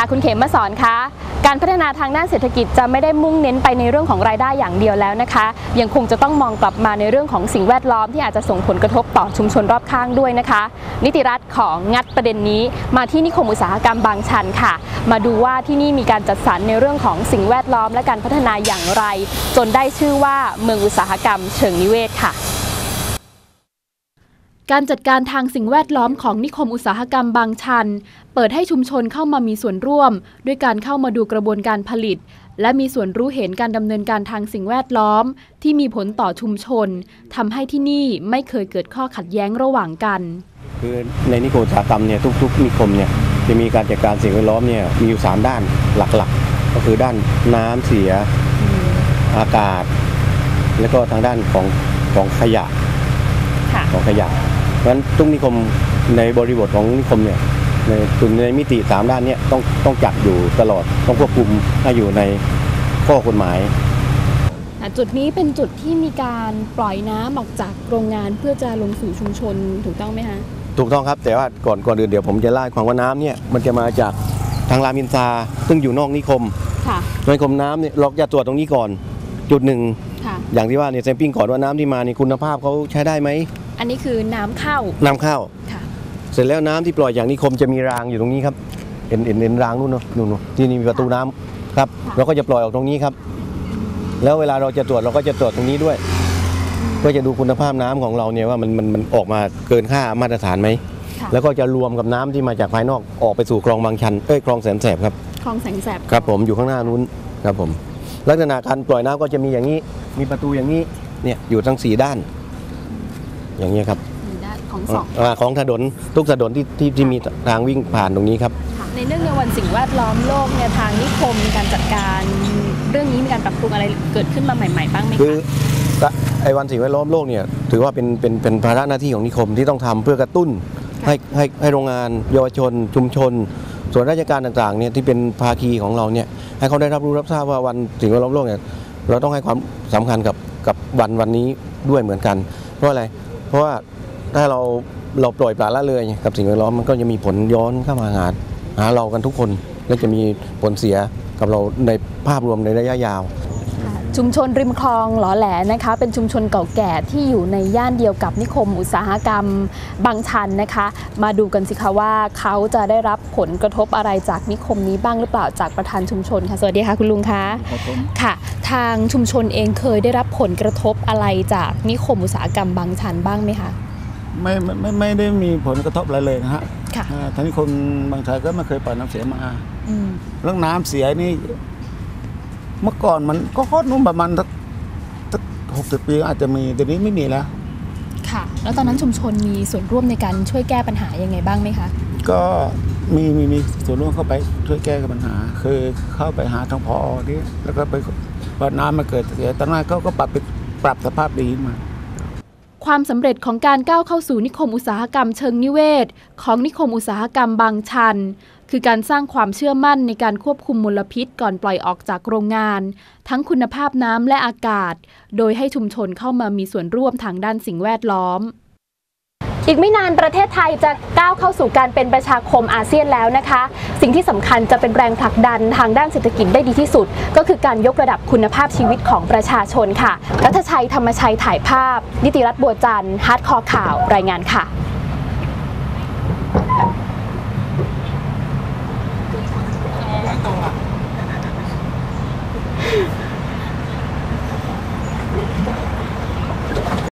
ค่ะคุณเขมมาสอนคะการพัฒนาทางด้านเศรษฐกิจจะไม่ได้มุ่งเน้นไปในเรื่องของรายได้อย่างเดียวแล้วนะคะ ยังคงจะต้องมองกลับมาในเรื่องของสิ่งแวดล้อมที่อาจจะส่งผลกระทบต่อชุมชนรอบข้างด้วยนะคะ นิติรัฐของงัดประเด็นนี้ มาที่นิคมอุตสาหกรรมบางชันค่ะ มาดูว่าที่นี่มีการจัดสรรในเรื่องของสิ่งแวดล้อมและการพัฒนาอย่างไร จนได้ชื่อว่าเมืองอุตสาหกรรมเชิงนิเวศค่ะ การจัดการทางสิ่งแวดล้อมของนิคมอุตสาหกรรมบางชัน เปิดให้ชุมชนเข้ามามีส่วนร่วม ด้วยการเข้ามาดูกระบวนการผลิต และมีส่วนรู้เห็นการดำเนินการทางสิ่งแวดล้อม ที่มีผลต่อชุมชนทำให้ที่นี่ไม่เคยเกิดข้อขัดแย้งระหว่างกัน คือในนิคมอุตสาหกรรมเนี่ยทุก ๆ นิคมเนี่ยจะมีการจัดการสิ่งแวดล้อมเนี่ยมีอยู่สามด้านหลักๆ ก็คือด้านน้ำเสียอากาศ แล้วก็ทางด้านของของขยะค่ะของขยะ เพราะฉะนั้นทุกนิคมในบริบทของนิคมเนี่ยในส่วนในมิติสามด้านเนี่ยต้องต้องจัดอยู่ตลอดต้องควบคุมให้อยู่ในข้อกฎหมายอะจุดนี้เป็นจุดที่มีการปล่อยน้ำออกจากโรงงานเพื่อจะลงสู่ชุมชนถูกต้องไหมคะถูกต้องครับแต่ว่าก่อนก่อนอื่นเดี๋ยวผมจะเล่าให้ฟังว่าน้ำเนี่ยมันจะมาจากทางรามอินทราซึ่งอยู่นอกนิคมค่ะนิคมน้ำเนี่ยเราจะตรวจตรงนี้ก่อน จุดหนึ่งค่ะอย่างที่ว่าเนี่ยแซมปิ้งก่อนว่าน้ำที่มานี่คุณภาพเขาใช้ได้ไหม อันนี้คือน้ำเข้าน้ำเข้า ค่ะ เสร็จแล้วน้ำที่ปล่อยอย่างนิคมจะมีรางอยู่ตรงนี้ครับเห็นเห็นเห็นรางนู่นเนอะนู่นเนอะที่นี่มีประตูน้ำครับค่ะเราก็จะปล่อยออกตรงนี้ครับ แล้วเวลาเราจะตรวจเราก็จะตรวจตรงนี้ด้วย เพื่อจะดูคุณภาพน้ำของเราเนี่ยว่ามันมันมันออกมาเกินค่ามาตรฐานไหม ค่ะ แล้วก็จะรวมกับน้ำที่มาจากภายนอกออกไปสู่คลองบางชันเอ้ยคลองแสนแสบครับ คลองแสงแสบครับผมอยู่ข้างหน้านู้นครับผม ลักษณะการปล่อยน้ำก็จะมีอย่างนี้ มีประตูอย่างนี้เนี่ยอยู่ทั้งสี่ด้าน อย่างนี้ยครับด้านของสองอาของถนนทุกถนนที่ที่ที่มีทางวิ่งผ่านตรงนี้ครับค่ะในเรื่องในวันสิ่งแวดล้อมโลกเนี่ยทางนิคมมีการจัดการ เรื่องนี้มีการปรับปรุงอะไรเกิดขึ้นมาใหม่ ๆ บ้างไหมคือคะไอ้วันสิ่งแวดล้อมโลกเนี่ยถือว่าเป็นเป็นเป็นภาระหน้าที่ของนิคมที่ต้องทำเพื่อกระตุ้นให้ให้ให้โรงงาน เยาวชน ชุมชน ส่วนราชการต่างๆเนี่ยที่เป็นภาคีของเราเนี่ยให้เขาได้รับรู้รับทราบว่าวันสิ่งแวดล้อมโลกเนี่ยเราต้องให้ความสำคัญกับกับวันวันนี้ด้วยเหมือนกัน เพราะอะไร เพราะว่าถ้าเราเราปล่อยปละละเลยกับสิ่งแวดล้อมมันก็จะมีผลย้อนเข้ามาหาหาเรากันทุกคน และจะมีผลเสียกับเราในภาพรวมในระยะยาว ชุมชนริมคลองหลอแหลนะคะ เป็นชุมชนเก่าแก่ที่อยู่ในย่านเดียวกับนิคมอุตสาหกรรมบางชันนะคะ มาดูกันสิคะว่าเขาจะได้รับผลกระทบอะไรจากนิคมนี้บ้างหรือเปล่าจากประธานชุมชนค่ะสวัสดีค่ะคุณลุงคะครับผมค่ะ ทางชุมชนเองเคยได้รับผลกระทบอะไรจากนิคมอุตสาหกรรมบางชันบ้างไหมคะไม่ไม่ไม่ไม่ได้มีผลกระทบอะไรเลยนะฮะค่ะอ่าทั้งนี้คนบางชายก็ไม่เคยปล่อยน้ำเสียมาอืมเรื่องน้ำเสียนี่ เมื่อก่อนมันก็โคตรนุ่มประมาณสักสักหกสิบปีอาจจะมีแต่นี้ไม่มีแล้ว ค่ะ แล้วตอนนั้นชุมชนมีส่วนร่วมในการช่วยแก้ปัญหายังไงบ้างไหมคะ ก็มีมีมีส่วนร่วมเข้าไปช่วยแก้ปัญหา คือเข้าไปหาทางพอนี่แล้วก็ไปว่าน้ำมันเกิดเสียตอนนั้นเขาก็ปรับไปปรับสภาพดีขึ้นมาความสำเร็จของการก้าวเข้าสู่นิคมอุตสาหกรรมเชิงนิเวศ ของนิคมอุตสาหกรรมบางชัน คือการสร้างความเชื่อมั่นในการควบคุมมลพิษก่อนปล่อยออกจากโรงงาน ทั้งคุณภาพน้ำและอากาศ โดยให้ชุมชนเข้ามามีส่วนร่วมทางด้านสิ่งแวดล้อมอีกไม่นานประเทศไทยจะก้าวเข้าสู่การเป็นประชาคมอาเซียนแล้วนะคะ สิ่งที่สำคัญจะเป็นแรงผลักดันทางด้านเศรษฐกิจได้ดีที่สุด ก็คือการยกระดับคุณภาพชีวิตของประชาชนค่ะ รัฐชัยธรรมชัยถ่ายภาพ นิติรัตน์บัวจันทร์ฮาร์ดคอร์ข่าวรายงานค่ะ